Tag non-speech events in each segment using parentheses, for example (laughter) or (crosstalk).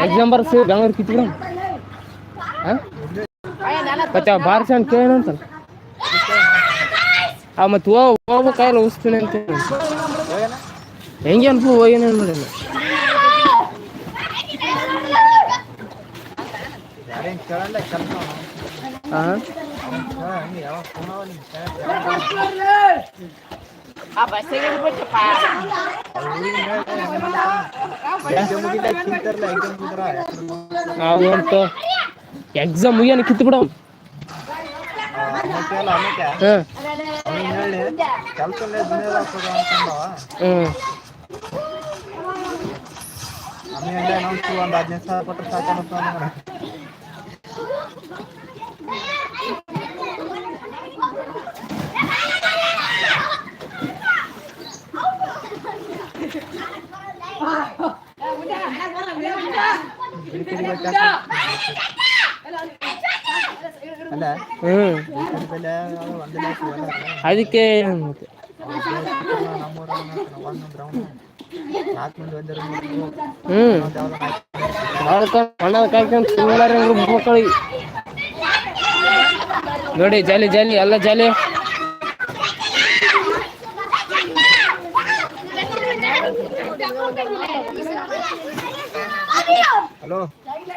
Exam ಬರ್ಸಿ Bengaluru ಕಿತ್ಬಿಡ. ಮತ್ತೆ ಬಾರ್ಸ ಅಂತ. ಕೇಳೋಣಂತಲ್ಲ ಆ ಮತ್ತೆ ಹೋ ಹೋಗ್ಬೇಕಾಗಿಲ್ಲ ಉಸ್ತೀನಿ ಅಂತ ಹೆಂಗೆ ಅನ್ಪು ಹೋಗಿನ ನೋಡಿಲ್ಲ ಹಾಂ ಫೋನ್ ತಿಂತಾರಲ್ಲ ಎಕ್ಸಾಮ್ ಮುಗಿಯನ ಕಿತ್ತು ಬಿಡ ಒಂದು ಹದಿನೈದು ಸಾವಿರ ಕೊಟ್ಟರೆ ಸಾಕು ಅನ್ನಿಸ್ತು ಅಲ್ಲ ಹ್ಞೂ ಬೆಲೆ ಒಂದು ಲ್ಯಾಕ್ ಇವೆಲ್ಲ ಅದಕ್ಕೆ ನಮ್ಮೂರ ಒಂದು ಗ್ರೌಂಡ್ ನಾಲ್ಕು ಮಂದಿ ಒಂದೇ ಹ್ಞೂ ಮಣ್ಣದ ಕಾಯ್ಕೊಂಡು ಸುಮ್ಮನೆ ಮಕ್ಕಳಿಗೆ ನೋಡಿ ಜಾಲಿ ಜಾಲಿ ಎಲ್ಲ ಜಾಲಿ. ಹಲೋ.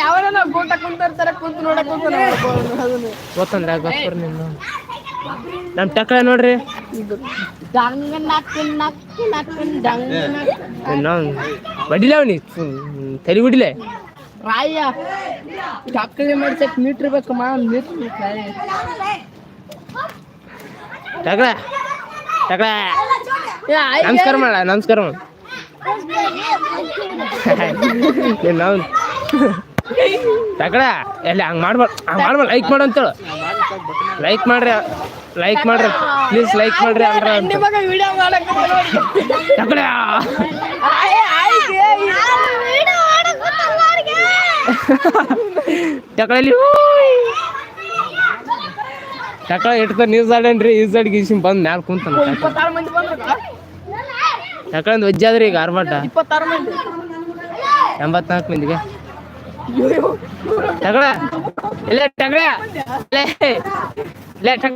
ಯಾವನ ಕುಂತಿರ್ತಾರೆ ಕುಂತು ನೋಡಕ್ ಕುಂತ ಗೊತ್ತಂದ್ರೆ ನಮ್ಮ ಟಕ್ಳ ನೋಡ್ರಿ. ಬಡಿಲ ಅವನಿ. ತಲೆ ಬಿಡಿಲೆ. ರಾಯ ಚಕ್ಕಲಿ ಮಾಡ್ಸಕ್ ಮೀಟ್ರ್ ಬೇಕಮ್ಮ ಮೀಟ್ರ್ ಟಕ್ಳ ಟಕ್ಳ ನಮಸ್ಕಾರ ಮಾಡ ನಮಸ್ಕಾರ ಮಾಡ. (laughs) ನಾವು ತಗಡ ಎಲ್ಲ ಹಂಗೆ ಮಾಡ್ಬಾರ್ದು ಹಂಗೆ ಮಾಡ್ಬಾರ್ದು ಲೈಕ್ ಮಾಡು ಅಂತೇಳು ಲೈಕ್ ಮಾಡ್ರಿ ಲೈಕ್ ಮಾಡ್ರಿ ಪ್ಲೀಸ್ ಲೈಕ್ ಮಾಡ್ರಿ ಅಂದ್ರ ಟಕ್ಳ ಟಕಳಲ್ಲಿ ಟಕಳ ಇಟ್ಟ ನ್ಯೂಸ್ ಆಡೇನ್ರಿ ಈ ಸೈಡ್ ಗೀಸಿನ್ ಬಂದು ಮ್ಯಾಲ ಕುಂತಾನ. ಬಂದ್ರು ವಜ್ಜಾದ್ರಿ ಈಗ ಆರ್ಭಟ. ಎಂಬತ್ನಾಲ್ಕು ಮಂದಿಗೆ. ತಗಡ ಇಲ್ಲ ತಗಡ ಇಲ್ಲ. ಇಲ್ಲ ಟಕ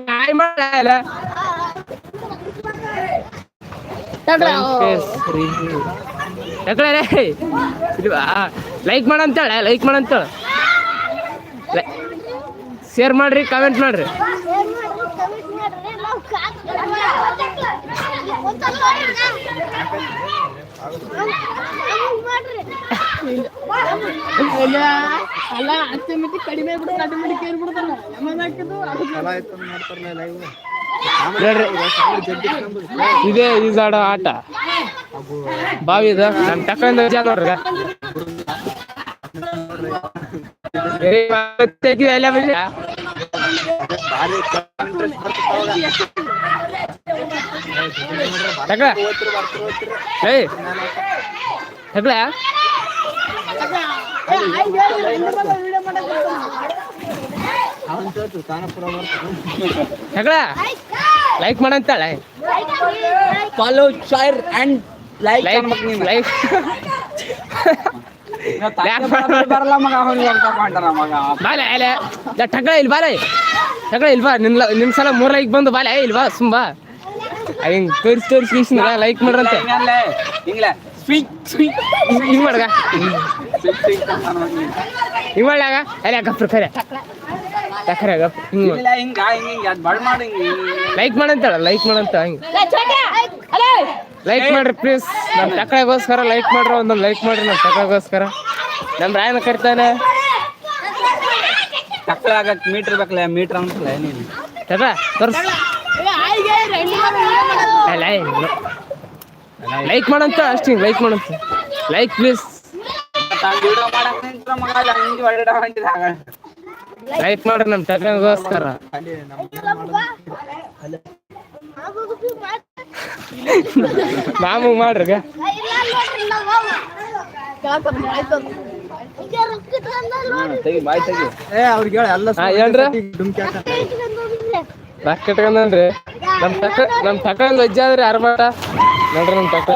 ಲೈಕ್ ಮಾಡ ಅಂತ ಹೇಳ ಲೈಕ್ ಮಾಡಂತೇಳ ಲೈಕ್ ಮಾಡಂತೇಳ ಶೇರ್ ಮಾಡ್ರಿ ಕಾಮೆಂಟ್ ಮಾಡ್ರಿ. ಅಲ್ಲ ಅತ್ತೆ ಮಿತಿ ಕಡಿಮೆ ಬಿಡುತ್ತೆ ಅಡಿ ಮಿತಿ ಕೇರ್ ಬಿಡ್ತಾರ ನಮ್ಮದ್ ಹಾಕಿದ್ದು ಅದು ಚಲ ಆಯ್ತು ಲೈವ್ ನೋಡ್ರಿ ಇದೇ. ಈಜಾಡೋ ಆಟ ಬಾವಿದ ಟಕ್ಕಿಂದ ವಜ್ಜ ನೋಡ್ರಿ. ಎಲ್ಲ ಬಿಡ ಓದ್ತಿರು ಏಯ್ ಬರ್ತಾರೆ ಟಕ್ಳ like ಮಾಡಂತಾಳೆ follow share and like like ಬರಲ್ಲ ಮಗ ಅವನು ಮಾಡ್ತಾನ ಮಗ. ಬಾಲೆ ಅಲೆ ಟಕ್ಳ ಇಲ್ಲಿ ಬಾಲೆ. ಟಕ್ಳ ಇಲ್ವಾ ನಿನ್ ನಿಮ್ ಸಲ ಮೂರ್ ಲೈಕ್ ಬಂದು ಬಾಲೆ ಇಲ್ವಾ ಸುಂಬಾ ಹಿಂಗ್ ತೋರಿಸಿ ತೋರಿಸಿ ಲೈಕ್ ಮಾಡ್ರಂತೆ. ಹಿಂಗ್ಲೆ ಸ್ವೀಟ್ ಸ್ವೀಟ್. ಹಿಂಗ್ ಮಾಡ್ಗ ಹಿಂಗ್ ಮಾಡ್ಲಾಗ ಅಲ್ಲ ಗಪ್ರ ಖರೆ ಯಾಕರೆ ಗಪ್ ಹಿಂಗ್ ಮಾಡಿ. ಲೈಕ್ ಮಾಡಂತಾಳ ಲೈಕ್ ಮಾಡಂತ ಹಿಂಗ್. ಲೈಕ್ ಮಾಡ್ರಿ ಪ್ಲೀಸ್ ನಮ್ಮ ಟಕ್ಳಗೋಸ್ಕರ ಲೈಕ್ ಮಾಡ್ರಿ ಒಂದೊಂದು ಲೈಕ್ ಮಾಡ್ರಿ ನಮ್ಮ ಟಕ್ಳಗೋಸ್ಕರ ನಮ್ಮ ರಾಯನ ಕರಿತಾನೆ ಟಕ್ಳ ಮೀಟ್ರ್ ಮೀಟರ್ ಬೇಕಲ್ಲ ಮೀಟ್ರ್ ಅನ್ಸಲ್ಲ ನೀನು ಟಕ ತೋರ್ಸ್. ಲೈಕ್ ಮಾಡಂತ ಅಷ್ಟೇ ಲೈಕ್ ಮಾಡಂತ. ಲೈಕ್ ಪ್ಲೀಸ್ ಲೈಕ್ ಮಾಡ್ರಿ ನಮ್ಮ ಅಲ್ಲಿ ಮಾಮಗ್ ಮಾಡ್ರಿ ರೊಕ್ಕ ಇಟ್ಕೊಂಡನ್ರಿ ನಮ್ ತಕ್ಕ ನಮ್ ತಕ್ಕ ಲಜ್ಜ ಆದ್ರಿ ಅರ್ಮಾಟ ನೋಡ್ರಿ ನಮ್ ತಕ್ಕ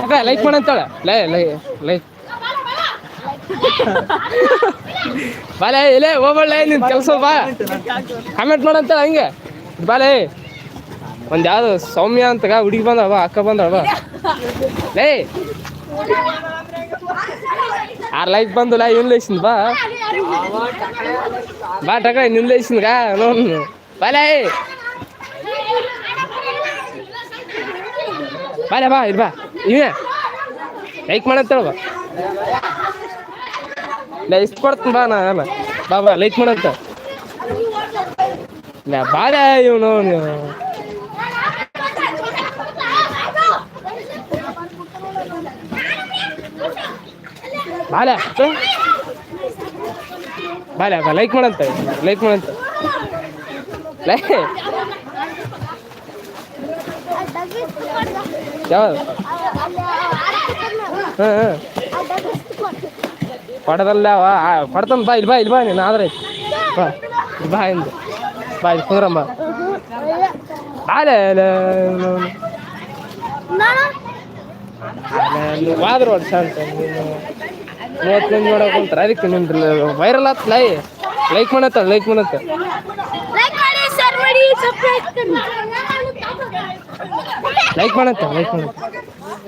ತಕ್ಕ ಲೈಕ್ ಮಾಡಂತಾಳ ಲೈ ಲೈ ಲೈಕ್ ಬಾಲೆ ಇಲ್ಲೇ ಹೋಗ್ಬಳ್ಳೆ ನಿನ್ ಕೆಲಸ ಬಾ. ಕಾಮೆಂಟ್ ಮಾಡಂತ ಹಂಗೆ. ಬಾಲೆ, ಒಂದ್ ಯಾವ್ದು ಸೌಮ್ಯ ಅಂತಗ ಹುಡುಗಿ ಬಾ, ಅಕ್ಕ ಬಾ. ಲೇ, ಆರ್ ಲೈಕ್ ಬಂದು ಲೈ ಇವ್ನು ಲೈಸಿಂದ ಬಾ. ಬಾ ಟಕ ಗಾ, ನೋಡ್ ಬಾಲೆ. ಬಾಲೆ ಬಾ ಇಲ್ಲಿ ಬಾ. ಇವೇ ಲೈಕ್ ಮಾಡಂತಾಳ ಬಾ. ಇಲ್ಲ ಇಷ್ಟು ಬಾ ನಾ ಬಾ ಬಾ ಲೈಕ್ ಮಾಡಂತ. ಇಲ್ಲ ಬಾಲೆ ಇವನು ಬಾಲ. ಬಾಲೆ, ಬಾ ಲೈಕ್ ಮಾಡಂತ. ಲೈಕ್ ಮಾಡಂತ. ಯಾವ್ದು? ಹಾಂ ಹಾಂ. ಕೊಡದಲ್ಲ ಕೊಡ್ತಾನ ಬಾ ಇಲ್ಲಿ ಬಾ ಇಲ್ಲಿ ಬಾ ನೀನು ಆದ್ರೆ. ಬಾ ಬಾ ಇಂದು ಬಾ ಇಲ್ಲಿ ಕುಂದ್ರಮ್ಮ. ಬಾಲೆ ವಾದ್ರು ಹೊಡ್ಸ ಅಂತ ನೀನು. ಮೂವತ್ತು ಮಂದಿ ನೋಡಕ್ ಕುಂತಾರ ಅದಕ್ಕೆ ನಿಮ್ದು ವೈರಲ್ ಆತ್ ಲೈ. ಲೈಕ್ ಮಾಡತ್ತ ಲೈಕ್ ಮಾಡತ್ತ ಲೈಕ್ ಮಾಡತ್ತ ಲೈಕ್ ಮಾಡತ್ತ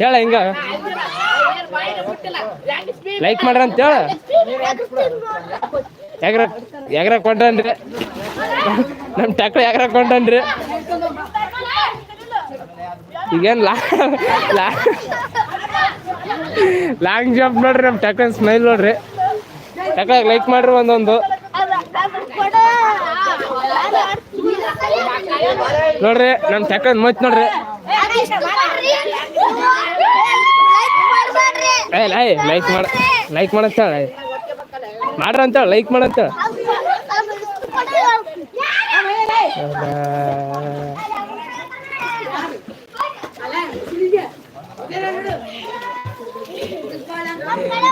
ಹೇಳ ಹಿಂಗ. ಲೈಕ್ ಮಾಡ್ರಿ ಅಂತ ಹೇಳ. ಯಾಗ್ರ ಯಾಗ್ರ ಕೊಂಡ್ರಿ ನಮ್ಮ ಟಕ್ರ ಯಾಗ್ರ ಕೊಂಡ್ರಿ ಈಗೇನು ಲಾ ಲಾಂಗ್ ಜಂಪ್ ನೋಡ್ರಿ ನಮ್ಮ ಟಕ್ಕನ್ ಸ್ಮೈಲ್ ನೋಡ್ರಿ. ಟಕ್ಕ ಲೈಕ್ ಮಾಡ್ರಿ ಒಂದೊಂದು? ನೋಡ್ರಿ ನಮ್ಮ ಟಕ್ಕನ್ ಮತ್ ನೋಡ್ರಿ. ಏ ಲೈಕ್ ಮಾಡ, ಲೈಕ್ ಮಾಡ್ರ ಅಂತ ಲೈಕ್ ಮಾಡಂತ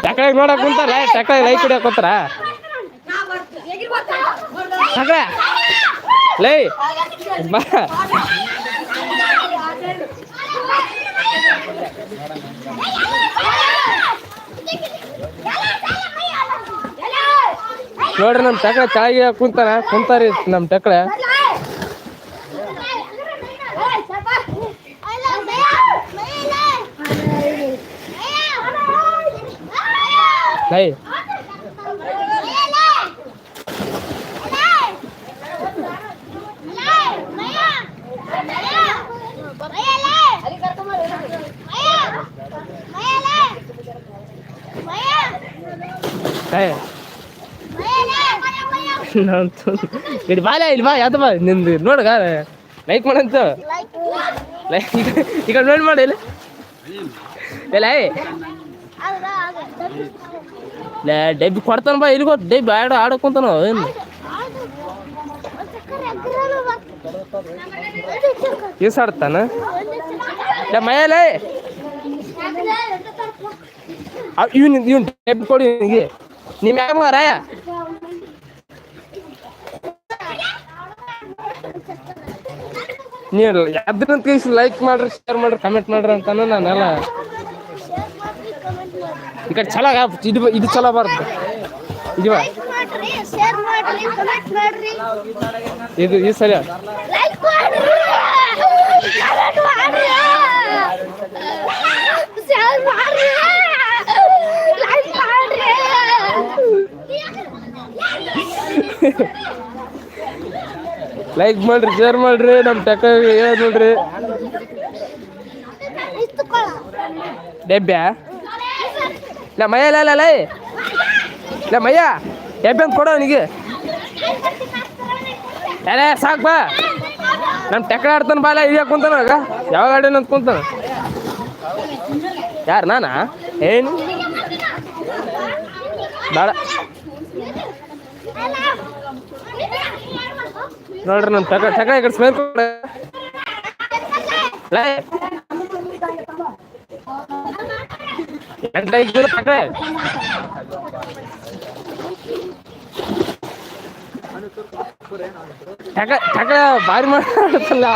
ಟಕಳಗ್ ನೋಡಕ್ ಕುಂತಾರ ಟಕಳಗ್ ಲೈಕ್ ಹಿಡಿಯಕ್ ಕುಂತಾರ? ಲೈ, ಬಾ. ನೋಡ್ರಿ ನಮ್ಮ ಟಕ್ಳೆ ಕೆಳಗೆ ಕುಂತಾನ ಕುಂತಾರಿ ನಮ್ಮ ಟಕ್ಳೆ. ಲೈ ಲೈ ಇಲ್ಲಿ ಬಾಲ ಇಲ್ಲಿ ಬಾ, ಯಾವ್ದು ಬಾ? ನಿಂದು ನೋಡ್ಗ ಲೈಕ್ ಮಾಡಂತ ಲೈಕ್ ಈಗ ನೋಡಿ ಮಾಡಿ ಇಲ್ಲ. ಇಲ್ಲ ಲೇ ಡಬ್ಬಿ ಕೊಡ್ತಾನ ಬಾ ಇಲ್ಲಿ ಕೊಟ್ಟು ಡಬ್ಬಿ ಆಡ ಆಡಕ್ಕಂತಾನ ಏನು? ಈಸಾಡ್ತಾನ ಆಡ್ತಾನ ಮೈಯಲೇ ಇವ್ನು ಇವ್ನು ಡಬ್ಬಿ ಕೊಡಿ ನಿಮ್ಗೆ ನಿಮ್ಮ ಯಾವ ರಾಯ ನೀವು ಯಾವ್ದ್ರಂತ ಲೈಕ್ ಮಾಡ್ರಿ ಶೇರ್ ಮಾಡ್ರಿ ಕಮೆಂಟ್ ಮಾಡ್ರಿ ಅಂತಾನೆ ನಾನೆಲ್ಲ. ಈ ಕಡೆ ಚಲೋ ಇದು ಇದು ಚಲೋ ಬರುತ್ತೆ ಇದು ಇದು ಈ ಸರಿ ಲೈಕ್ ಮಾಡ್ರಿ ಕಮೆಂಟ್ ಮಾಡ್ರಿ ಶೇರ್ ಮಾಡ್ರಿ ಲೈಕ್ ಮಾಡ್ರಿ ಶೇರ್ ಮಾಡ್ರಿ ನಮ್ಮ ಟೆಕ್ಕ ಹೇಳ ನೋಡ್ರಿ. ಡೆಬ್ಬ್ಯಾ ಇಲ್ಲ ಮಯ್ಯ ಇಲ್ಲ ಇಲ್ಲ ಲೈ. ಇಲ್ಲ ಮಯ್ಯ ಡೆಬ್ಬೆ ಅಂತ ಕೊಡೋ ಅವನಿಗೆ. ಅಲ್ಲೇ ಸಾಕು ಬಾ. ನಮ್ಮ ಟೆಕ್ ಆಡ್ತಾನೆ ಬಾಲ ಇದ್ಯಾಕೆ ಕುಂತಾನ ಆಗ. ಯಾವಾಗ ಆಡ್ಯಾನ ಅಂತ ಕುಂತಾನ? ಯಾರು ನಾನಾ? ಏನು? ಬೇಡ. ನೋಡ್ರಿ ನಮ್ಮ ತಕ ತಕ ಈ ಕಡೆ ಸ್ಮೇಲ್ ಕೊಡ. ಲೇ. ಗಂಟೆ ಇದ್ದು ತಕ ತಕ ತಕ ಭಾರಿ ಮಾಡಲ್ಲ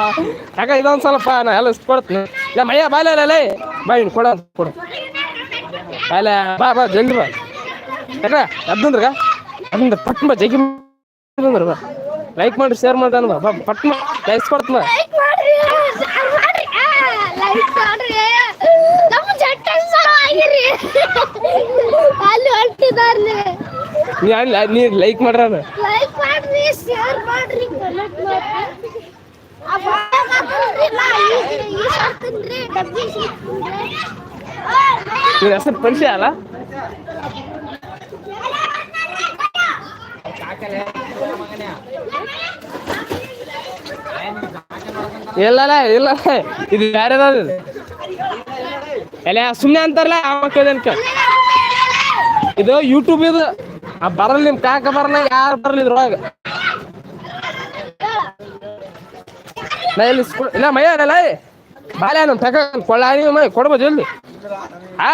ತಕ ಇದೊಂದು ಸ್ವಲ್ಪ, ನಾ ಎಲ್ಲ ಇಷ್ಟು ಕೊಡ್ತೀನಿ ಇಲ್ಲ ಮಯ್ಯ, ಬಾಯ್ಲ, ಲೇ ಬಾ ಇನ್ನು ಕೊಡ ಕೊಡು. ಬಾಯ್ಲ, ಬಾ ಬಾ, ಜಲ್ದಿ ಬಾ. ತಕ ಅದ್ನಂದ್ರಗ ಅದ್ನ ಪಟ್ ಬಾ ಜಗಿ ಬಂದ್ರ ಬಾ ಲೈಕ್ ಮಾಡಿ ಶೇರ್ ಮಾಡಿ ಅನ್ಬಾ ಬಾ ಪಟ್ ಮಾ ಲೈಕ್ಸ್ ಕೊಡ್ತನ ಮಾಡ್ರಿ ಮಾಡ್ರಿ ಮಾಡ್ರಿ ನೀ ಅಲ್ಲ ನೀ ಲೈಕ್ ಮಾಡ್ರ ಲೈಕ್ ಮಾಡ್ರಿ ಶೇರ್ ಮಾಡ್ರಿ ಕಮೆಂಟ್ ಮಾಡ್ರಿ. ಹೆಸರು ಪರಿಚಯ ಅಲ್ಲ? ಇಲ್ಲಲ್ಲ ಇಲ್ಲ ಇದು ಬೇರೆ ಎಲ್ಲ ಸುಮ್ಮನೆ ಅಂತಾರಲ್ಲ, ಆ ಇದು ಯೂಟ್ಯೂಬ್ ಇದು. ಆ ಬರಲ್ಲ ನಿಮ್ ಕಾಕ ಬರಲ್ಲ, ಯಾರು ಬರಲ್ಲ ಇದ್ರೊಳಗ. ನಾ ಇಲ್ಲಿ ಮಯ್ಯ ಅಲ್ಲ ಬಾಲೆ ನಮ್ ತಕ ಕೊಳ್ಳ ಮೈ ಕೊಡ್ಬೋದು ಜಲ್ದಿ ಆ?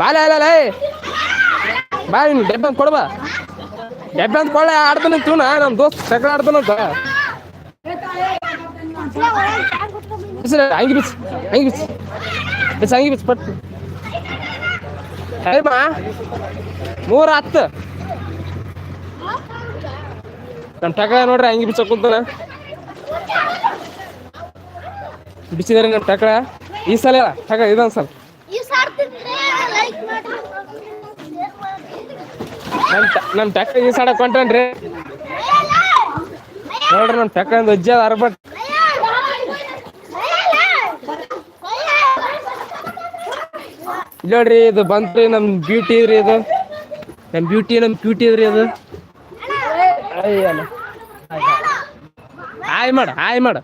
ಬಾಲೆ ಅಲ್ಲ ಬಾ ನೀನು ಡೆಬ್ಬೆ ಅಂತ ಕೊಡ್ಬಾ ಡೆಬ್ಬೆ ಅಂತ ಕೊಡ ಆಡ್ತಾನೆ ತೂನ ನಮ್ಮ ದೋಸ್ತ್ ಸಕಲ ಆಡ್ತಾನಂತ ಬಿಸಿಲ ಹಂಗೆ ಬಿಚ್ಚು ಹಂಗೆ ಬಿಚ್ಚು ಬಿಸಿ ಹಂಗೆ ಬಿಚ್ಚು ಪಟ್ಟು ಟೈಮ ಮೂರ ಹತ್ತು. ನಮ್ಮ ಟಕ ನೋಡ್ರಿ ಹಂಗೆ ಬಿಚ್ಚ ಕುಂತಾನ. ಬಿಚ್ಚಿದಾರೆ ನಮ್ಮ ಟಕ ಈ ಸಲ ಟಕ ಇದೊಂದು ಸಲ. ನಮ್ಮ ನಮ್ಮ ಟಕ ಈ ಸಡ ಕೊಂಟನ್ರಿ ನೋಡ್ರಿ ನಮ್ಮ ಟಕ ಒಂದು ಅಜ್ಜಿ ಅದ ಅರ್ಬಟ್ ನೋಡ್ರಿ ಇದು ಬಂತ್ರಿ ನಮ್ ಬ್ಯೂಟಿ ಇದ್ರಿ ಇದು. ನಮ್ಮ ಬ್ಯೂಟಿ ನಮ್ಮ ಕ್ಯೂಟಿ ಇದ್ರಿ ಅದು ಆಯ್ ಹಾಯ್ ಮಾಡ ಹಾಯ್ ಮಾಡ.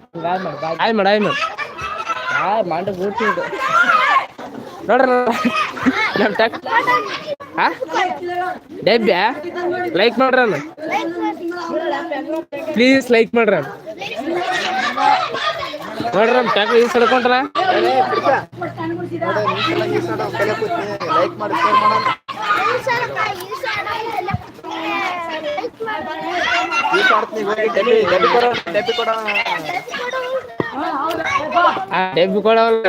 ಹಾಯ್ ಮಾಡ ಹಾಯ್ ಮಾಡ. ಮಂಡ ಬೂಟಿ ಇದು. ನೋಡ್ರಿ ನಮ್ಮ ಟಕ್ ಹಾ? ಡೆಬ್ಬ್ಯಾ ಲೈಕ್ ಮಾಡ್ರಿ ಅಣ್ಣ ಪ್ಲೀಸ್ ಲೈಕ್ ಮಾಡ್ರಿ ನೋಡ್ರ ನೋಡ್ರಿ ನಮ್ಮ ಹಿಡ್ಕೊಂಡ್ರ ಲೈಕ್ ಮಾಡಿ ಈ ಮಾಡ್ತೀನಿ ಹೋಗಿ ಕೊಡ ಕೊಡ ಕೊಡವಲ್ಲ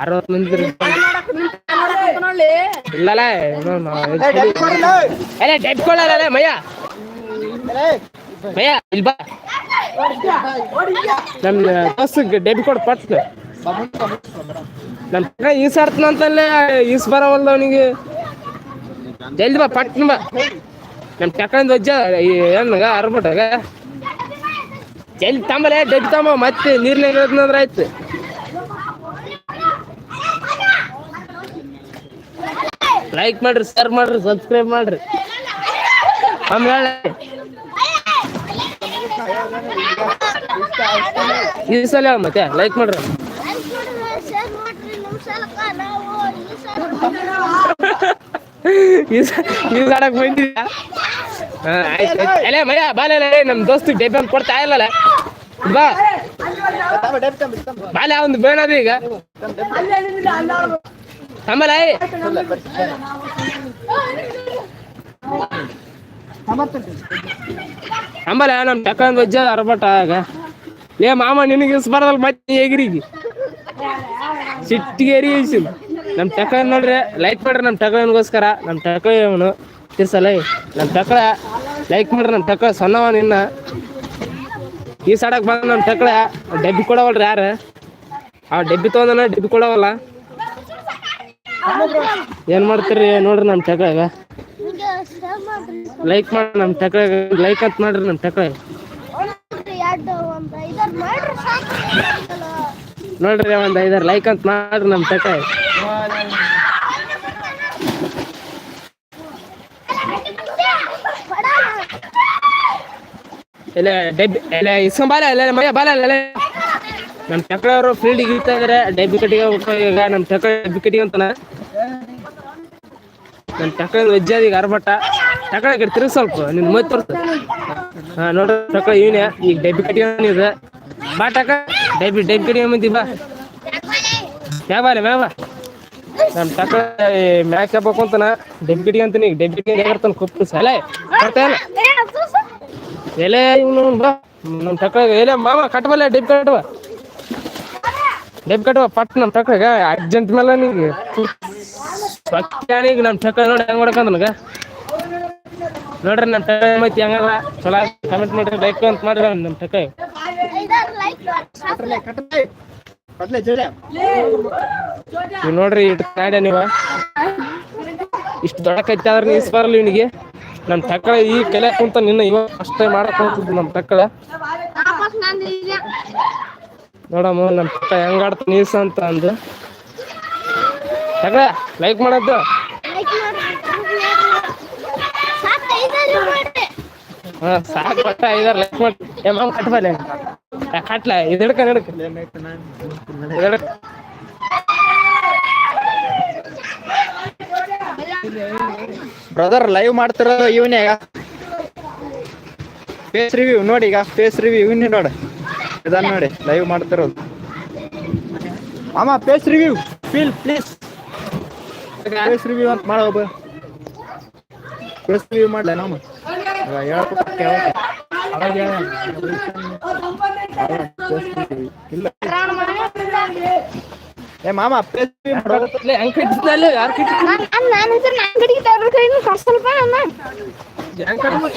ಅರವತ್ತು ಮಂದಿ ಇಲ್ಲಲ್ಲ ಅಲ್ಲ ಡೆಬ್ಬಿ ಕೊಡಲ್ಲ ಮಯ್ಯ ಮಯ್ಯ ಇಲ್ಲಿ ಬಾ ನಮ್ಮ ದೋಸ್ತಿಗೆ ಡೆಬ್ಬಿ ಕೊಡ ಪಟ್ ನಮ್ಮ ತಗ ಈಸಾಡ್ತಾನಂತಲ್ಲೇ ಈಸ್ ಬರವಲ್ದ ಅವನಿಗೆ ಜಲ್ದಿ ಬಾ, ಪಟ್ನ ಬಾ. ನಮ್ಮ ಟಕಂದ್ ವಜ್ಜ ಏನಗ ಅರ್ಬಿಟ್ಟಾಗ ಜಲ್ದಿ ತಂಬಲೆ ದೊಡ್ಡ ತಂಬ, ಮತ್ತೆ ನೀರ್ನ ಇಳಿದ್ನಂದ್ರ ಆಯ್ತು. ಲೈಕ್ ಮಾಡ್ರಿ ಶೇರ್ ಮಾಡ್ರಿ ಸಬ್ಸ್ಕ್ರೈಬ್ ಮಾಡ್ರಿ. ಆಮೇಲೆ ಈ ಸಲ ಮತ್ತೆ ಲೈಕ್ ಮಾಡ್ರಿ. ಶೇರ್ ಮಾಡ್ರಿ ನಮ್ಮ ಸಲಕ ನಾವು ಈ ಸಲ ಈ ಈ ಆಡಕ್ ಬಂದಿದ್ಯಾ ಅಲ್ಲೇ ಮಯ್ಯ ಬಾಲೆ ನಮ್ ದೋಸ್ತಿಗೆ ಡೆಬ್ಬಿ ಅಂತ ಕೊಡ್ತಾ ಇಲ್ಲಲ್ಲ ಬಾ. ಬಾಲೆ ಒಂದು ಬೇಡದು ಈಗ. ಆಮೇಲೆ ಆಮೇಲೆ ನಮ್ಮ ಟಕ್ಕಂದ್ ವಜ್ಜ ಅರ್ಬಟ ಆಗ. ಏ ಮಾಮ, ನಿನಗೆ ಇಸ್ಬಾರ್ದಲ್ಲ ಮತ್ತೆ ಎಗಿರಿಗೆ. ಸಿಟ್ಟಿಗೆ ಎರಿಸಿ ನಮ್ಮ ಟಕ ನೋಡ್ರಿ ಲೈಕ್ ಮಾಡ್ರಿ ನಮ್ಮ ಟಕನಿಗೋಸ್ಕರ ನಮ್ಮ ಟಕ ಅವನು ತಿರ್ಸಲ್ಲ ನಮ್ಮ ಟಕ ಲೈಕ್ ಮಾಡ್ರಿ ನಮ್ಮ ಟಕ ಸೊನ್ನವ ನಿನ್ನ ಈ ಸಡಕ್ ಬಂದ ನಮ್ಮ ಟಕ ಡಬ್ಬಿ ಕೊಡವಲ್ರಿ ಯಾರು? ಆ ಡಬ್ಬಿ ತೊಗೊಂಡನ, ಡಬ್ಬಿ ಕೊಡವಲ್ಲ? ಏನ್ ಮಾಡ್ತೀರಿ ನೋಡ್ರಿ ನಮ್ಮ ಟಕ ಲೈಕ್ ಮಾಡ್ರಿ ನಮ್ಮ ಟಕ ಲೈಕ್ ಅಂತ ಮಾಡ್ರಿ ನಮ್ಮ ಟಕ ನೋಡ್ರಿ ಒಂದ್ ಐದಾರು ಲೈಕ್ ಅಂತ ಮಾಡ್ರಿ ನಮ್ಮ ಟಕ ಎಲ್ಲ ಡೆಬ್ ಎಲ್ಲ ಇಸ್ಕೊಂಬಾಲ ಎಲ್ಲ ಮಯ ಬಾಲ ಎಲ್ಲ ನಮ್ಮ ಟಕ್ಕಳವರು ಫೀಲ್ಡಿಗೆ ಇರ್ತಾ ಇದಾರೆ, ಡೆಬ್ಬಿ ಕಟ್ಟಿಗೆ ಹೋಗ್ತಾ ಈಗ ನಮ್ಮ ಟಕ್ಕಳ ಕಟ್ಟಿಗೆ ಅಂತಾನ. ನಮ್ಮ ಟಕ್ಕಳ ವೆಜ್ಜಾದ ಈಗ ಅರ್ಬಟ್ಟ ಟಕ್ಕಳ ಕಡೆ ತಿರುಗಿ ಸ್ವಲ್ಪ, ನಿನ್ ಮೈ ತೋರ್ಸ. ಹಾ, ನೋಡ್ರಿ ಟಕ್ಕಳ ಇವನೇ, ಈಗ ಡೆಬ್ಬಿ ಕಟ್ಟಿಗೆ ಇದೆ. ಬಾ ಟಕ್ಕ ಡೆಬ್ಬಿ ಡೆಬ್ಬಿ ಕಟ್ಟಿಗೆ ಮಂದಿ ಬಾ. ಮ್ಯಾ ಬಾಲೆ ಮ್ಯಾ ಬಾ. ನಮ್ಮ ಟಕ್ಕಳ ಮ್ಯಾಕ್ ಹಾಕ್ಬೇಕು ಅಂತಾನ. ಡೆಬ್ಬಿ ಕಟ್ಟಿಗೆ ಅಂತಾನೆ, ಈಗ ಡೆಬ್ಬಿ ಕಟ್ಟಿಗೆ ಹೇಗಿರ್ತಾನೆ ಕೊಪ್ಪು ಸಲ. ಬರ್ತಾ ಇಲ್ಲ. ಎಲೆ ಇವನು ಬಾ ನಮ್ಮ ಟಕ್ಕ ಎಲೆ ಮಾಮ ಕಟ್ಬಲ್ಲ, ಡಿಪ್ ಕಟ್ಟುವ ಡಿಪ್ ಕಟ್ಟುವ ಪಟ್ ನಮ್ಮ ಟಕ್ಕಗ ಅರ್ಜೆಂಟ್ ಮೇಲೆ ನೀಗ. ಈಗ ನಮ್ಮ ಟಕ್ಕ ನೋಡಿ ಹೆಂಗ್ ಮಾಡಕ ನನಗ ನೋಡ್ರಿ ನಮ್ಮ ಟಕ್ಕ ಮೈತಿ ಹೆಂಗಲ್ಲ. ಚಲೋ ಕಮೆಂಟ್ ಮಾಡ್ರಿ ಲೈಕ್ ಅಂತ ಮಾಡ್ರಿ ನಮ್ಮ ಜೋಡಿ ನೀವು ನೋಡ್ರಿ ಇಟ್ಟು ಕಾಯ್ದೆ ನೀವು. ಇಷ್ಟು ದೊಡ್ಡ ಆದ್ರೆ ನೀವು ಬರಲ್ಲ ಇವನಿಗೆ. ನಮ್ಮ ತಕ್ಕಳ ಈ ಕಲೆ ಕುಂತ ನಿನ್ನ ಇವಾಗ ಟೈಮ್ ಮಾಡಕ್ ಹೋಗ್ತಿದ್ದು ನಮ್ಮ ತಕ್ಕಳ. ನೋಡಮ್ಮ ನಮ್ಮ ತಕ್ಕ ಹೆಂಗಾಡ್ತ ನೀಸ್ ಅಂತ ಅಂದು. ತಕ್ಕಳ ಲೈಕ್ ಮಾಡದ್ದು. ಹಾ, ಸಾಕು ಬಟ್ಟ ಐದಾರು ಲೈಕ್ ಮಾಡಿ ಏ, ಮಾಮ್ ಕಟ್ಬಲ್ಲ ಕಟ್ಲ ಇದು ಹಿಡ್ಕ ಹಿಡ್ಕ ಹಿಡ್ಕ. ಬ್ರದರ್ ಲೈವ್ ಮಾಡ್ತಿರೋ ಇವನೇ ಈಗ ಫೇಸ್ ರಿವ್ಯೂ ನೋಡಿ ಈಗ ಫೇಸ್ ರಿವ್ಯೂ ಇವನೇ ನೋಡಿ ಇದನ್ನ ನೋಡಿ ಲೈವ್ ಮಾಡ್ತಿರೋದು ಅಮ್ಮ face review feel please face review ಅಂತ ಮಾಡೋ ಫೇಸ್ ರಿವ್ಯೂ ಮಾಡ್ಲ ನಮ್ಮ ಹೇಳ್ಕೊಟ್ಟು ಕೇಳಕ್ಕೆ. ಅವಾಗ ಹೇಳ. ಅವಾಗ face review. ಇಲ್ಲ ಏ ಮಾಮ ಫೇಸ್ ರಿವ್ಯೂ ಮಾಡೋ ಲೇ, ಹೆಂಗ್ ಕಟ್ಟಿದ್ದಲ್ಲಿ ಯಾರು ಕಟ್ಟಿದ್ರು ನಾನು ನಾನು ನನ್ನ ಅಂಗಡಿಗೆ ತಗೊಂಡು ಕೈ ಕಳ್ಸಲ್ಪ ಅಣ್ಣ ಹೆಂಗ್ ಕಟ್ಬೋದು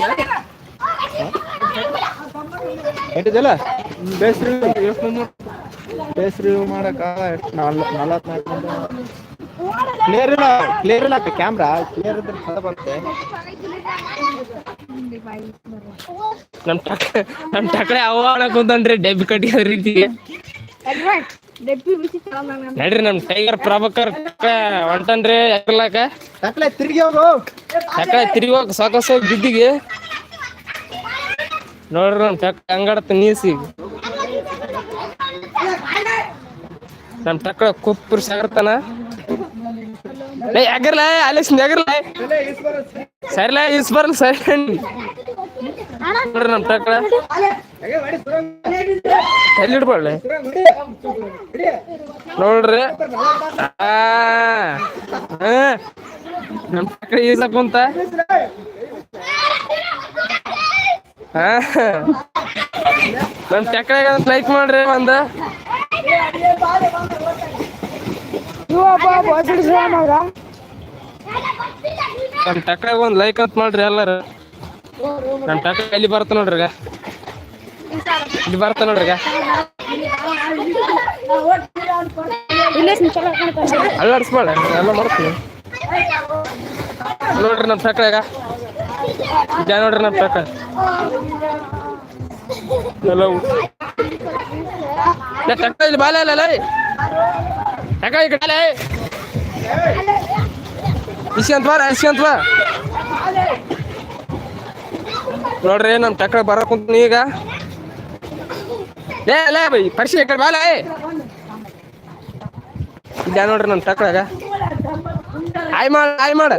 ಎಟ್ಟಿದಲ್ಲ ಬೇಸ್ ರಿವ್ಯೂ ಬೇಸ್ ರಿವ್ಯೂ ಮಾಡಕ ನಲವತ್ನಾಲ್ಕು ಕ್ಲಿಯರ್ ಇಲ್ಲ ಕ್ಲಿಯರ್ ಇಲ್ಲ ಕ್ಯಾಮ್ರಾ ಕ್ಲಿಯರ್ ಇದ್ರೆ ಚಂದ ಬರುತ್ತೆ. ನಮ್ ಟಕ್ ನಮ್ ಟಕ್ಳೆ ಅವ ಕುಂತನ್ರಿ ಡೆಬ್ ಕಟ್ಟಿದ ರೀತಿಗೆ ತಗೊಂಡ ನಡ್ರಿ ನಮ್ ಟೈಗರ್ ಪ್ರಭಾಕರ್ ಹೊಂಟನ್ರಿ ಎರ್ಲಾಕ ತಕ್ಲೆ ತಿರುಗಿ ಹೋಗು. ತಿರುಗಿ ಹೋಗಿ ಸಾಕಸ್ ಹೋಗಿ ಬಿದ್ದಿಗೆ. ನೋಡ್ರಿ ನಮ್ ಟಕ್ ಹಂಗಾಡತ್ತ ನೀಸಿ ನಮ್ ಟಕ್ ಕುಪ್ಪರ್ ಸಾಗರ್ತಾನ. ಲೇ ಯಾಗಿರ್ಲ ಅಲೆಕ್ಸ್ ಯಾಗಿರ್ಲ ಸರಿಲ ಇಸ್ ಬರಲ್ಲ ಸರಿ. ನೋಡ್ರಿ ನಮ್ ಟಕ್ಳ ಎಲ್ಲಿ ಇಡ್ಬಾಳೆ ನೋಡ್ರಿ. ಆ ಆ. ನಮ್ ಟಕ್ಳ ಈಸ ಕುಂತ. ಹಾ ನಮ್ ಟಕ್ಳಗ ಲೈಕ್ ಮಾಡ್ರಿ ಒಂದ. ನಮ್ ಟಕ್ಳಗ ಒಂದ್ ಲೈಕ್ ಅಂತ ಮಾಡ್ರಿ ಎಲ್ಲಾರು. ನಮ್ ಟಕ್ಳ ಇಲ್ಲಿ ಬರ್ತ ನೋಡ್ರಿ. ಇಲ್ಲಿ ಬರ್ತ ನೋಡ್ರಿ ಈಗ. ಎಲ್ಲ ಮಾಡ್ತೀನಿ ನೋಡ್ರಿ ನಮ್ ಈಗ ಜಾ ನೋಡ್ರಿ ನಮ್ ಟಕ್ಳ ಎಲ್ಲ ಟಕ್ಳ ಇಲ್ಲಿ ಬಾಲ ಇಲ್ಲ. ಟಕ್ಳ ಈ ಕಡೆ. ಇಸಿ ಅಂತ ಬಾ ಇಸಿ ಅಂತ ಬಾ ನೋಡ್ರಿ, ನಮ್ ಟಕ್ಳ ಬರಕ್ ಕುಂತ ಈಗ. ಏ, ಲೇ, ಬೈ, ಪರಿಸಿ ಈ ಕಡೆ ಬಾಲ ಇಲ್ಲ ನೋಡ್ರಿ ನಮ್ ಟಕ್ಳಾಗ ಆಯ್ ಮಾಡ ಆಯ್ ಮಾಡ.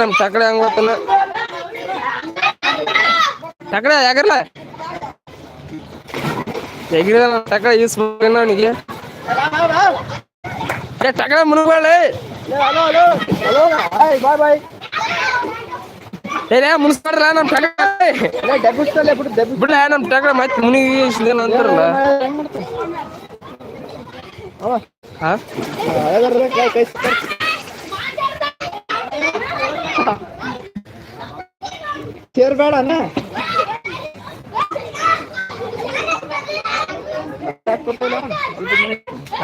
ನಮ್ ಹಂಗ ಹೆಂಗ್ ಗೊತ್ತಲ್ಲ. ತಕಡೆ ಯಾಕರ್ಲ? ಎಗ್ರಿ ನಮ್ ಟಕ್ಳ ಯೂಸ್ ಮಾಡ್ತೀನಿ ಅವನಿಗೆ. ಬಾಯ್ ಬಾಯ್ ಏನೇ ಮುನ್ಸ್ಬಿಡ್ರಲ್ಲ ನಮ್ ಟಕ್ಳ ಡೆಬಿಟ್ಸಲ್ಲೇ ಬಿಡು ಡೆಬಿಟ್ ಬಿಡ್ಲ ನಮ್ ಹಾ ಮತ್ತೆ ಮುನಿಗಿ ಅಂತಾರಲ್ಲ. ಹಾ? ಕೈ ಸೇರ್ಬೇಡ ಅಣ್ಣ?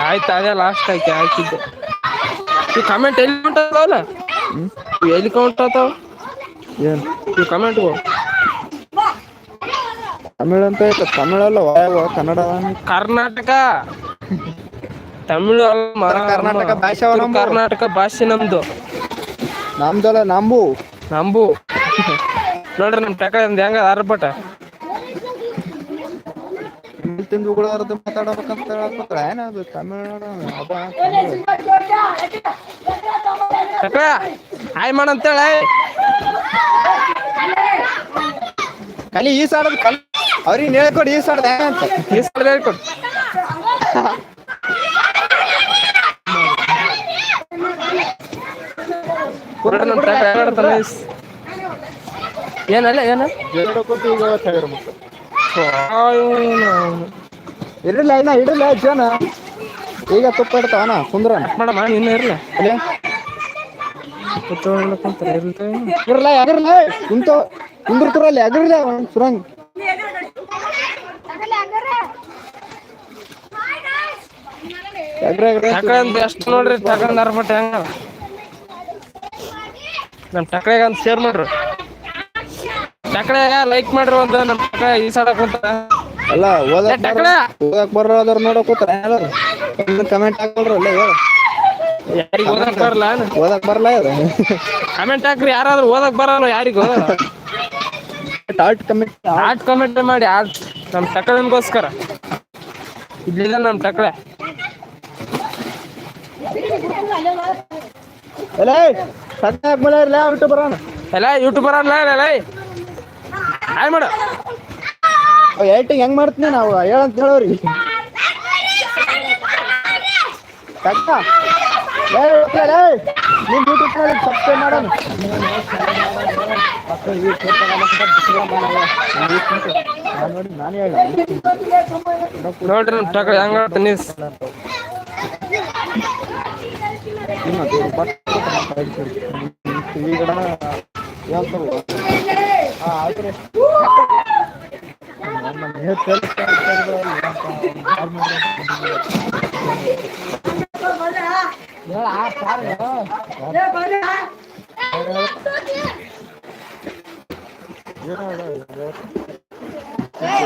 ಆಯ್ತು ಅದೇ ಲಾಸ್ಟ್ ಆಯ್ಕೆ ಹಾಕಿದ್ದೆ. ಈ ಕಮೆಂಟ್ ಎಲ್ಲಿ ಉಂಟಲ್ಲ ಎಲ್ಲಿ ಕೌಂಟ್ ಆತಾವ ಏನು? ಈ ಕಮೆಂಟ್ ತಮಿಳ್ ಅಂತ ಐತೆ ತಮಿಳಲ್ಲ ವಾಯವ ಕನ್ನಡ ಕರ್ನಾಟಕ. ತಮಿಳು ಅಲ್ಲ ಕರ್ನಾಟಕ ಭಾಷೆ. ಕರ್ನಾಟಕ ಭಾಷೆ ನಮ್ದು. ನಮ್ದಲ್ಲ ನಂಬು. ನಂಬು. ನೋಡ್ರಿ ನಮ್ ಟಕ ಒಂದ್ ಹೆಂಗ ತಮಿಳ್ ತಿಂದು ಅರ್ಧ ಮಾತಾಡ್ಬೇಕಂತ ಹೇಳ್ಕೊತಾರ ಏನದು ತಮಿಳ್ನಾಡು ಅದ ಟಕ ಹಾಯ್ ಮಾಡಂತೇಳ ಕಲಿ ಈ ಸಾಡದ್ ಕಲಿ ಅವ್ರಿಗೆ ಹೇಳ್ಕೊಡಿ ಈ ಸಾಡದ ಏನಂತ ಈ ಹೇಳ್ಕೊಡು (laughs) ನೋಡ್ರಿ ನಮ್ ಟಕ ಹೆಂಗ್ ಆಡ್ತಾನೆ ಇಸ್. ಏನಲ್ಲ ಏನ? ಎರಡು ಕೋಟಿ ಈಗ ಸಾವಿರ ಮಕ್ಕಳು ಮಾಡ ಇರಲ್ಲ ಇನ್ನ ಇಡಲ್ಲ ಜನ ಈಗ ತುಪ್ಪ ಇಡ್ತಾವನ ಕುಂದ್ರ ಮಾಡಮ್ಮ ಇನ್ನ ಇರಲ್ಲ ಅಲ್ಲೇ ಇರಲ್ಲ ಎಗರ್ಲ ಕುಂತ ಕುಂದಿರ್ತಾರಲ್ಲ ಎಗರ್ಲ ಒಂದ್ ಸುರಂಗ್. ಎಷ್ಟು ನೋಡ್ರಿ ತಗೊಂಡಾರ ಮಟ್ಟ ಹೆಂಗ? ನಮ್ ಟಕಳಿಗೆ ಅಂತ ಶೇರ್ ಮಾಡ್ರಿ. ಟಕ್ಳೆಗ ಲೈಕ್ ಮಾಡ್ರಿ ಒಂದು ನಮ್ಮ ಟಕ್ಳೆ ಈ ಸೈಡ್ ಕುಂತ. ಅಲ್ಲ ಓದಕ್ ಟಕ್ಳೆ ಓದಕ್ ಬರೋ ಬರೋದ್ರ ನೋಡಕ್ ಕೂತಾರ. ಯಾರು ಕಮೆಂಟ್ ಕಮೆಂಟ್ ಹಾಕೊಳ್ರಲ್ಲ ಹೇಳು. ಯಾರಿಗೆ ಓದಕ್ ಬರಲ್ಲ ಓದಕ್ ಬರಲ್ಲ ಯಾರು ಕಮೆಂಟ್ ಹಾಕ್ರಿ ಯಾರಾದ್ರೂ ಓದಕ್ ಬರಲ್ಲ ಯಾರಿಗೂ. ಆರ್ಟ್ ಕಮೆಂಟ್ ಆರ್ಟ್ ಕಮೆಂಟ್ ಮಾಡಿ ಆರ್ಟ್ ನಮ್ ಟಕ್ಳೆನ್ಗೋಸ್ಕರ ಇಲ್ಲಿಲ್ಲ ನಮ್ಮ ಟಕ್ಳೆ ಎಲ್ಲ ಸದ್ಯ ಮೇಲೆ ಇರ್ಲ ಬಿಟ್ಟು ಬರೋಣ ಎಲ್ಲ ಯೂಟ್ಯೂಬರ್ ಅಲ್ಲ ಎಲ್ಲ ಹಾಯ್ ಮಾಡು. ಏಟಿಂಗ್ ಹೆಂಗ್ ಮಾಡ್ತೀನಿ ನಾವು? ಹೇಳಂತ ಹೇಳೋರಿ. ಕಕ್ಕ ಲೇ, ಲೇ, ಲೇ, ನಿಮ್ ಯೂಟ್ಯೂಬ್ ಚಾನಲ್ ಸಬ್ಸ್ಕ್ರೈಬ್ ಮಾಡೋಣ ನೋಡ್ರಿ ಹೆಂಗ್ ನೋಡ್ರಿ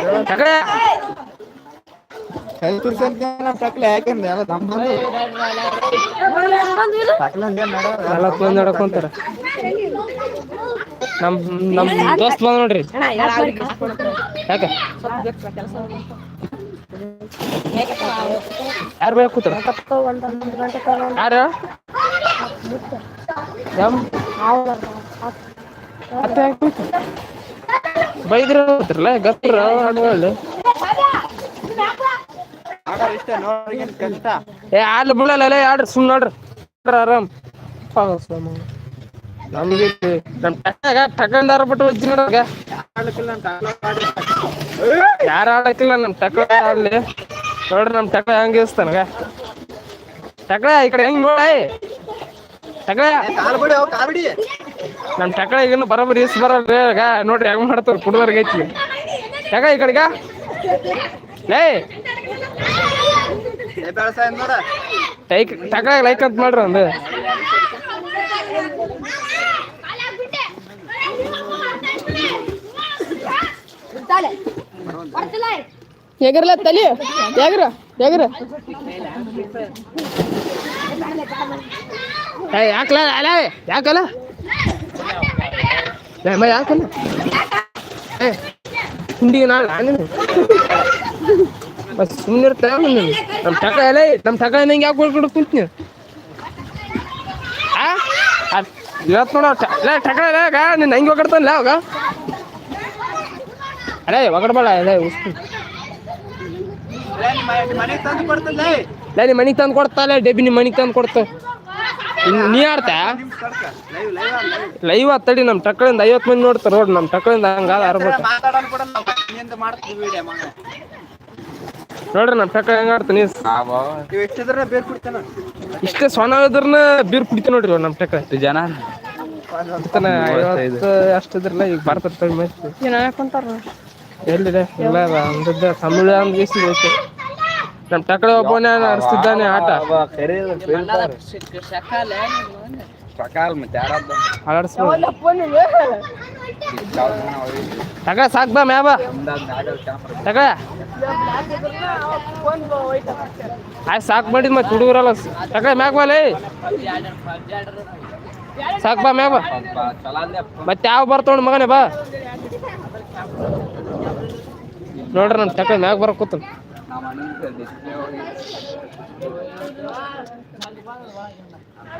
ನಮ್ ಟಕಳೆ ಹೆಂಗ ಆಡ್ತಾನೆ ಹೆಲ್ತ್ ಟಕ್ಲೆ ಯಾಕೆಂದ್ರೆ ಎಲ್ಲ ನಡ್ಕೊಂತಾರ ನಮ್ ನಮ್ ದೋಸ್ತ್ ಬಂದ್ ನೋಡ್ರಿ. ಯಾಕೆ? ಯಾರು ಬೇಕು ಕೂತಾರ? ಯಾರು? ಬೈದ್ರ ಕೂತ್ರಲ್ಲ ಗಪ್ರ ಆಡುವಲ್ಲಿ ಆಡೋರ್ ಇಷ್ಟ ನೋಡ್ರಿ ಏನ್ ಕಷ್ಟ ಏ ಅಲ್ಲಿ ಬಿಡಲ್ಲ ಆಡ್ರಿ ಸುಮ್ ನೋಡ್ರಿ. ಆರಾಮ್. ನಮ್ಗೆ ನಮ್ ಟಕ್ಕಾಗ ಟಕ್ಕಂದಾರ ಬಿಟ್ಟು ವಜ್ಜಿ ನೋಡ್ರಿ ಯಾರು ಆಡಕ್ಕಿಲ್ಲ ನಮ್ ಟಕ ಆಡ್ಲಿ. ನೋಡ್ರಿ ನಮ್ ಟಕ ಹೆಂಗ್ ಇಸ್ತಾನಗ ಟಕಳ, ಈ ಕಡೆ ಹೆಂಗ್ ನೋಡ ಟಕಳ. ನಮ್ ಟಕಳ ಈಗ ಬರೋಬ್ಬರಿ, ಇಸ್ ಬರಲ್ರಿ ಈಗ ನೋಡ್ರಿ ಹೆಂಗ್ ಮಾಡ್ತಾರ ಕುಡ್ದವ್ರಿಗೆ ಐತಿ. ಟಕ ಈ ಕಡೆಗ. ಲೇ. ನೋಡ ಲೈಕ್ ಅಂತ ಮಾಡ್ರಿ ಒಂದು ಎಗರ್ಲ ತಲಿ? ಎಗ್ರ ಎಗ್ರ ಯಾಕಲ? ಅಲ್ಲ ಯಾಕಲ್ಲ ಯಾಕಲ್ಲ ಏ ಹಿಂಡಿಗೆ ನಾಳೆ ನಾನು. ಬಸ್ ಸುಮ್ಮನೆ ಇರ್ತಾವ ನಮ್ಮ ಟಕ ಎಲ್ಲ ನಮ್ಮ ಟಕ ನಂಗೆ ಯಾಕೆ ಕೊಡ್ಕೊಂಡು ಕುಂತೀನಿ ಅದ್ ಇವತ್ತು ನೋಡ ಇಲ್ಲ ಟಕ ಇಲ್ಲ ನಿನ್ನ ಹಂಗೆ. ಒಗಡ್ತಾನಲ್ಲ ಅವಾಗ ಅಲ್ಲೇ ಒಗಡ್ಬೇಡ ಅಲ್ಲೇ ಉಸ್ತು ಇಲ್ಲ ನಿಮ್ಮ ಮನೆಗೆ ತಂದು ಕೊಡ್ತಾಲೆ ಡೆಬಿ ನಿಮ್ಮ ಮನೆಗೆ ತಂದು ಕೊಡ್ತ. ನೀ ಆಡ್ತಾ? ಲೈವ್ ಹತ್ತಡಿ ನಮ್ಮ ಟಕ್ಕಳಿಂದ ಐವತ್ತು ಮಂದಿ ನೋಡ್ತಾರೆ ನೋಡ್ರಿ ನಮ್ಮ ಟಕ್ಕಳಿಂದ ಹಂಗಾದ ಅರ್ಬೇಕು ಮಾತಾಡೋಣ ಕೂಡ ನಾವು ಹಿಂದೆ ಮಾಡ್ತೀವಿ ವಿಡಿಯೋ ಮಗ ನೋಡ್ರಿ ನಮ್ಮ ಸಕ್ಕ ಹೆಂಗ ಆಡ್ತೀನಿ. ಇಷ್ಟೇ ಸೊನ ಇದ್ರನ ಬೀರ್ ಕುಡಿತ ನೋಡ್ರಿ ನಮ್ಮ ಟಕ್ಕ ಜನ? ಅಷ್ಟ ಅಷ್ಟಿದ್ರಲ್ಲ ಈಗ ಬರ್ತಾರ ಮತ್ತೆ ಏನ್ ಹಾಕೊಂತಾರ ಎಲ್ಲಿದೆ? ಇಲ್ಲ ಅಂದದ್ದ ತಮಿಳು ಅಂದ್ರೆ ನಮ್ಮ ಟಕಳೆ ಒಬ್ಬನೇ ನಡೆಸ್ತಿದ್ದಾನೆ ಆಟ. ಟಕಳೆ ಸಾಕ್ ಬಾ ಮ್ಯಾಬ ತಗ ಆಯ್ತು ಸಾಕ್ ಮಾಡಿದ್ ಮತ್ತೆ ಹುಡುಗರಲ್ಲ ತಗ ಮ್ಯಾಗ ಬಾ ಲೇ ಸಾಕ್ ಬಾ ಮ್ಯಾಗ ಮತ್ತೆ ಯಾವ ಬರ್ತಾವ ಮಗನೇ ಬಾ ನೋಡ್ರಿ ನಮ್ಮ ತಕ ಮ್ಯಾಗ ಬರಕ್ ಕೂತ?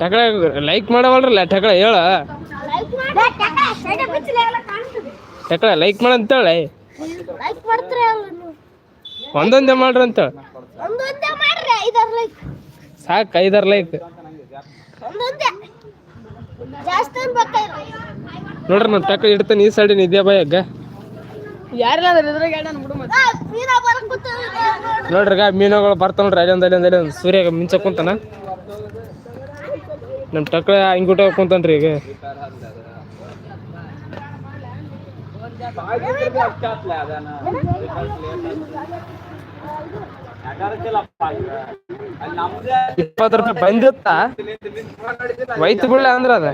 ಟಕಳೆ ಲೈಕ್ ಮಾಡವಲ್ರಲ್ಲ ಟಕಳ ಹೇಳ. ಮಾಡಿ ಟಕಳೆ ಲೈಕ್ ಒಂದೊಂದೇ ಮಾಡ್ರಿ ಅಂತ ಒಂದೊಂದೇ ಮಾಡ್ರಿ ಲೈಕ್ ಸಾಕು ಐದಾರು ಲೈಕ್ ನೋಡ್ರಿ ನಾನು ತಕ್ಕ ಇಡ್ತಾನೆ ಈ ಸೈಡ್ ನಿದ್ದೆ ಬಾಯ್ ಯಾರಿಲ್ಲ ಇದ್ರಾಗ ಎರಡು ಬಿಡು ಮತ್ತೆ. ಮೀನಾ ಬರಕ್ ಕೂತದ ನೋಡ್ರಿ ನೋಡ್ರಿ ಮೀನುಗಳು ಬರ್ತಾವ ನೋಡ್ರಿ ಅಲ್ಲೊಂದು ಅಲ್ಲೊಂದು ಅಲ್ಲೊಂದು ಸೂರ್ಯ ಮಿಂಚ ಕುಂತಾನ. ನಮ್ಮ ಟಕಳೆ ಹಿಂಗುಟ ಕುಂತಾನ್ರಿ ಈಗ. ಇಪ್ಪತ್ತು ರೂಪಾಯಿ ಬಂದಿತ್ತ? ಒಯ್ತು ಬಿಡ್ಲ ಅಂದ್ರ ಅದ.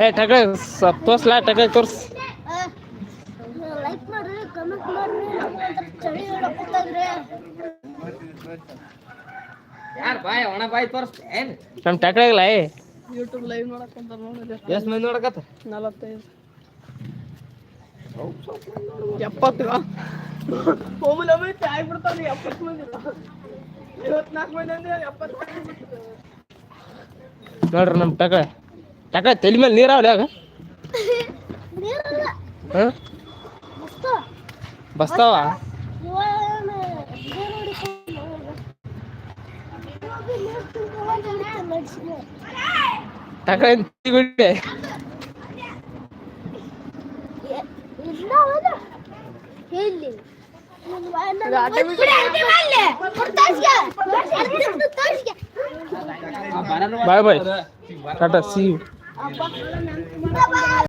ಏ- ಟಕ ತೋರ್ಸ್ಲ ಟಕಳೆ ತೋರ್ಸ್. ಲೈಕ್ ಮಾಡ್ರಿ ಕಮೆಂಟ್ ಮಾಡ್ರಿ. ಚಳಿ ಹೇಳಕ್ ಕೂತಾದ್ರಿ ನಮ್ಮ ಟಕಳೆಗ್ಲ ಏ ಯೂಟ್ಯೂಬ್ ಲೈವ್ ನೋಡಕ್ ಅಂತ ನೋಡಿದ್ರೆ ಎಷ್ಟು ಮಂದಿ ನೋಡಕತ್ತ? ನಲವತ್ತೈದು. ಎಪ್ಪತ್ತು ಒಮ್ಮೆ ಒಮ್ಮೆ ಆಗ್ಬಿಡ್ತಾವ್ರಿ ಎಪ್ಪತ್ತು ಮಂದಿ. ಐವತ್ನಾಲ್ಕು ಮಂದಿ ಅಂದ್ರೆ ಎಪ್ಪತ್ತು ಮಂದಿ ನೋಡ್ರಿ ನಮ್ಮ ಟಕ ಟಕ ತಲೆ ಮೇಲೆ ನೀರಾವಲಿ ಆಗ. ಬಸ್ತಾವ? টাকা এন্ট্রি করবে? Bye bye tata C